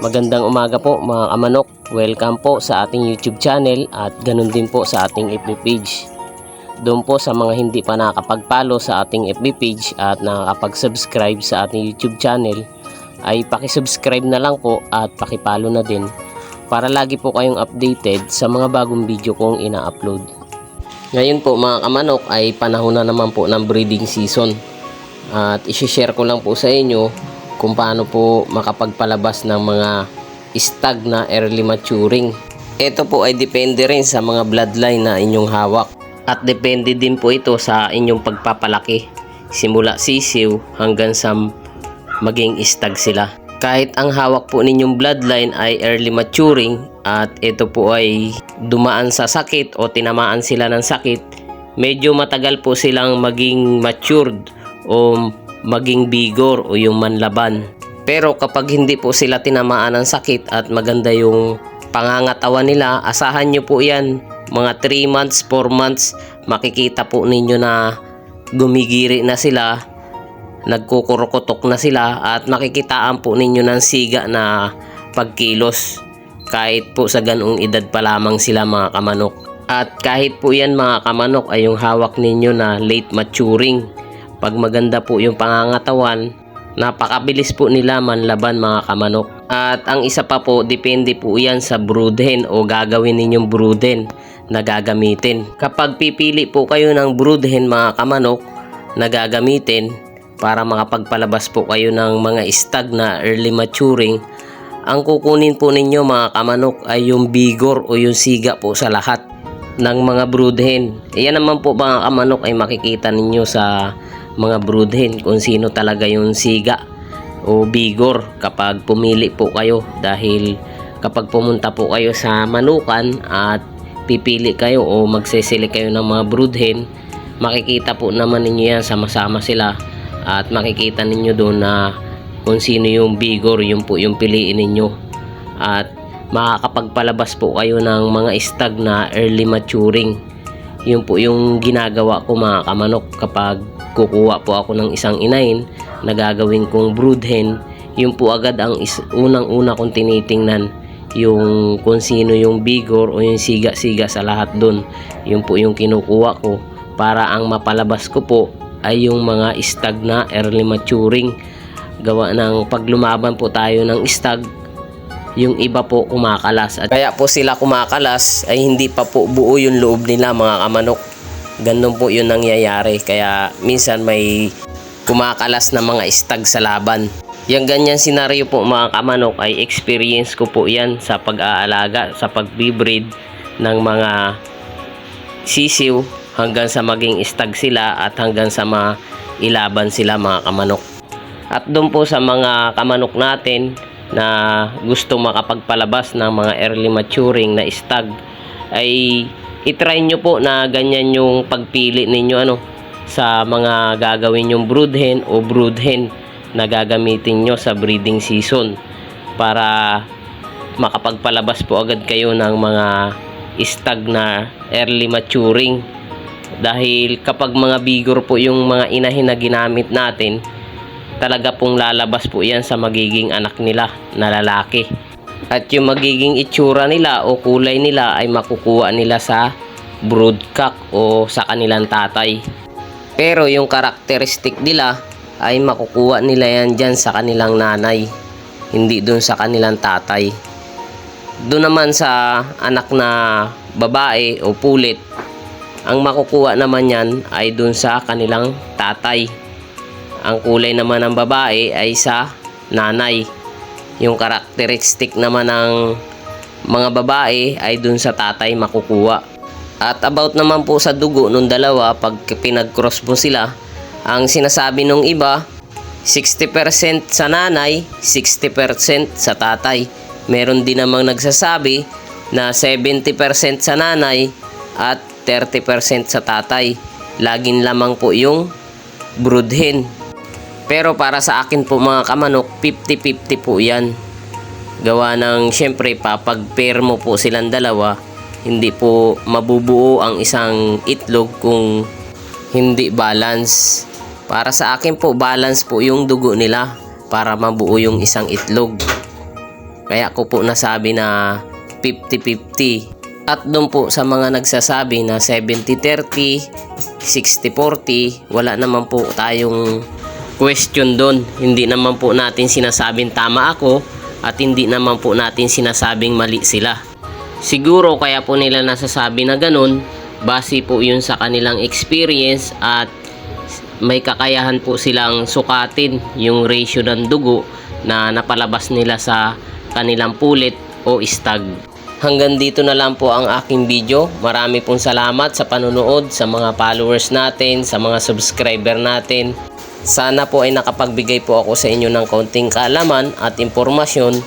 Magandang umaga po mga kamanok. Welcome po sa ating YouTube channel at ganun din po sa ating FB page. Doon po sa mga hindi pa nakakapag-follow sa ating FB page at nakakapag-subscribe sa ating YouTube channel ay pakisubscribe na lang po at pakipalo na din para lagi po kayong updated sa mga bagong video kong ina-upload. Ngayon po mga kamanok ay panahon na naman po ng breeding season at isi-share ko lang po sa inyo kung paano po makapagpalabas ng mga stag na early maturing. Ito po ay depende rin sa mga bloodline na inyong hawak at depende din po ito sa inyong pagpapalaki simula sisiw hanggang sa maging stag sila. Kahit ang hawak po ninyong bloodline ay early maturing at ito po ay dumaan sa sakit o tinamaan sila ng sakit, medyo matagal po silang maging matured o maging bigor o yung manlaban. Pero kapag hindi po sila tinamaan ng sakit at maganda yung pangangatawan nila, asahan nyo po yan. Mga 3 months, 4 months, makikita po ninyo na gumigiri na sila, nagkukurokotok na sila at makikitaan po ninyo ng siga na pagkilos kahit po sa ganung edad pa lamang sila mga kamanok. At kahit po yan mga kamanok ay yung hawak ninyo na late maturing. Pag maganda po yung pangangatawan, napakabilis po nila manlaban mga kamanok. At ang isa pa po, depende po yan sa broodhen o gagawin ninyong broodhen na gagamitin. Kapag pipili po kayo ng broodhen mga kamanok na gagamitin para makapagpalabas po kayo ng mga stag na early maturing, ang kukunin po ninyo mga kamanok ay yung bigor o yung siga po sa lahat ng mga broodhen. Iyan naman po mga kamanok ay makikita ninyo sa mga broodhen kung sino talaga yung siga o bigor kapag pumili po kayo. Dahil kapag pumunta po kayo sa manukan at pipili kayo o magsisili kayo ng mga broodhen makikita po naman ninyo yan sama-sama sila. At makikita ninyo doon na kung sino yung bigor yun po yung piliin ninyo. At makakapagpalabas po kayo ng mga stag na early maturing yun po yung ginagawa ko mga kamanok. Kapag kukuha po ako ng isang inahin na gagawin kong broodhen yun po agad ang unang-una kong tinitingnan. Yung kung sino yung bigor o yung siga-siga sa lahat dun. Yun po yung kinukuha ko. Para ang mapalabas ko po ay yung mga stag na early maturing. Gawa ng pag lumaban po tayo ng stag yung iba po kumakalas at kaya po sila kumakalas ay hindi pa po buo yung loob nila mga kamanok. Ganun po yun nangyayari. Kaya minsan may kumakalas na mga stag sa laban. Yung ganyan senaryo po mga kamanok ay experience ko po yan sa pag-aalaga sa pagbibreed ng mga sisiw hanggang sa maging stag sila at hanggang sa mga ilaban sila mga kamanok. At doon po sa mga kamanok natin na gusto makapagpalabas ng mga early maturing na stag ay itry nyo po na ganyan yung pagpili ninyo ano sa mga gagawin yung broodhen o broodhen na gagamitin nyo sa breeding season para makapagpalabas po agad kayo ng mga stag na early maturing. Dahil kapag mga bigor po yung mga inahin na ginamit natin talaga pong lalabas po yan sa magiging anak nila na lalaki. At yung magiging itsura nila o kulay nila ay makukuha nila sa broodcock o sa kanilang tatay. Pero yung karakteristik nila ay makukuha nila yan dyan sa kanilang nanay. Hindi dun sa kanilang tatay. Doon naman sa anak na babae o pulit, ang makukuha naman yan ay dun sa kanilang tatay. Ang kulay naman ng babae ay sa nanay. Yung karakteristik naman ng mga babae ay dun sa tatay makukuha. At about naman po sa dugo nung dalawa pag pinag-cross mo sila, ang sinasabi nung iba 60% sa nanay, 60% sa tatay. Meron din namang nagsasabi na 70% sa nanay at 30% sa tatay. Laging lamang po yung broodhen. Pero para sa akin po mga kamanok, 50-50 po yan. Gawa ng syempre papag-pair mo po silang dalawa, hindi po mabubuo ang isang itlog kung hindi balance. Para sa akin po, balance po yung dugo nila para mabuo yung isang itlog. Kaya ko po nasabi na 50-50. At doon po sa mga nagsasabi na 70-30, 60-40, wala naman po tayong question doon. Hindi naman po natin sinasabing tama ako at hindi naman po natin sinasabing mali sila. Siguro kaya po nila nasasabi na ganun, base po yun sa kanilang experience at may kakayahan po silang sukatin yung ratio ng dugo na napalabas nila sa kanilang pulit o stag. Hanggang dito na lang po ang aking video. Marami pong salamat sa panonood, sa mga followers natin, sa mga subscriber natin. Sana po ay nakapagbigay po ako sa inyo ng kaunting kaalaman at impormasyon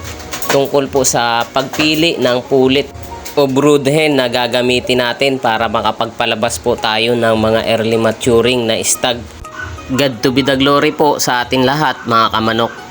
tungkol po sa pagpili ng pulit o brood hen na gagamitin natin para makapagpalabas po tayo ng mga early maturing na stag. God to be the glory po sa ating lahat mga kamanok.